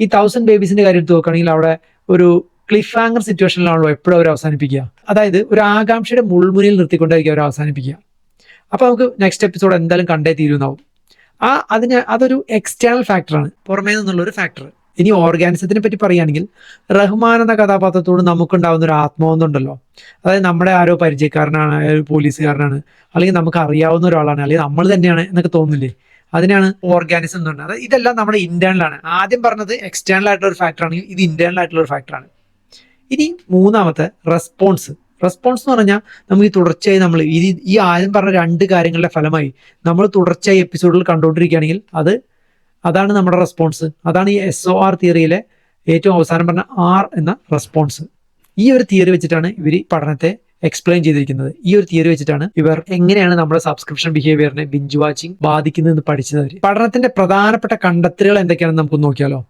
ഈ തൗസൻഡ് ബേബീസിന്റെ കാര്യം എടുത്ത് നോക്കുകയാണെങ്കിൽ അവിടെ ഒരു ക്ലിഫ് ഹാങ്ങർ സിറ്റുവേഷനിലാണല്ലോ എപ്പോഴും അവർ അവസാനിപ്പിക്കുക. അതായത് ഒരു ആകാംക്ഷയുടെ മുൾമുനയിൽ നിർത്തിക്കൊണ്ടായിരിക്കും അവർ അവസാനിപ്പിക്കുക. അപ്പൊ നമുക്ക് നെക്സ്റ്റ് എപ്പിസോഡ് എന്തായാലും കണ്ടേ തീരുന്നാവും. ആ അതിന് അതൊരു എക്സ്റ്റേണൽ ഫാക്ടറാണ് പുറമേ നിന്നുള്ള ഒരു ഫാക്ടർ ഇനി ഓർഗാനിസത്തിനെ പറ്റി പറയുകയാണെങ്കിൽ റഹ്മാൻ എന്ന കഥാപാത്രത്തോട് നമുക്കുണ്ടാവുന്ന ഒരു ആത്മബന്ധം ഉണ്ടല്ലോ അതായത് നമ്മുടെ ആരോ പരിചയക്കാരനാണ് ഒരു പോലീസുകാരനാണ്. അല്ലെങ്കിൽ നമുക്ക് അറിയാവുന്ന ഒരാളാണ്. അല്ലെങ്കിൽ നമ്മൾ തന്നെയാണ് എന്നൊക്കെ തോന്നില്ലേ അതിനാണ് ഓർഗാനിസം എന്ന് അതായത് ഇതെല്ലാം നമ്മുടെ ഇന്റേണൽ ആണ്. ആദ്യം പറഞ്ഞത് എക്സ്റ്റേണൽ ആയിട്ടുള്ള ഒരു ഫാക്ടർ ആണെങ്കിൽ ഇത് ഇന്റേണൽ ആയിട്ടുള്ള ഒരു ഫാക്ടറാണ് ഇനി മൂന്നാമത്തെ റെസ്പോൺസ് റെസ്പോൺസ് എന്ന് പറഞ്ഞാൽ നമുക്ക് ഈ തുടർച്ചയായി നമ്മൾ ഈ ഈ ആദ്യം പറഞ്ഞ രണ്ട് കാര്യങ്ങളുടെ ഫലമായി നമ്മൾ തുടർച്ചയായി എപ്പിസോഡുകൾ കണ്ടുകൊണ്ടിരിക്കുകയാണെങ്കിൽ അത് അതാണ് നമ്മുടെ റെസ്പോൺസ് അതാണ് ഈ എസ് ഒ ആർ തിയറിയിലെ ഏറ്റവും അവസാനം പറഞ്ഞ ആർ എന്ന റെസ്പോൺസ് ഈ ഒരു തിയറി വെച്ചിട്ടാണ് ഇവർ പഠനത്തെ എക്സ്പ്ലെയിൻ ചെയ്തിരിക്കുന്നത്. ഈ ഒരു തിയറി വെച്ചിട്ടാണ് ഇവർ എങ്ങനെയാണ് നമ്മുടെ സബ്സ്ക്രിപ്ഷൻ ബിഹേവിയറിനെ ബിഞ്ച് വാച്ചിങ് ബാധിക്കുന്നതെന്ന് പഠിച്ചത് പഠനത്തിന്റെ പ്രധാനപ്പെട്ട കണ്ടെത്തലുകൾ എന്തൊക്കെയാണെന്ന് നമുക്ക് നോക്കിയാലോ.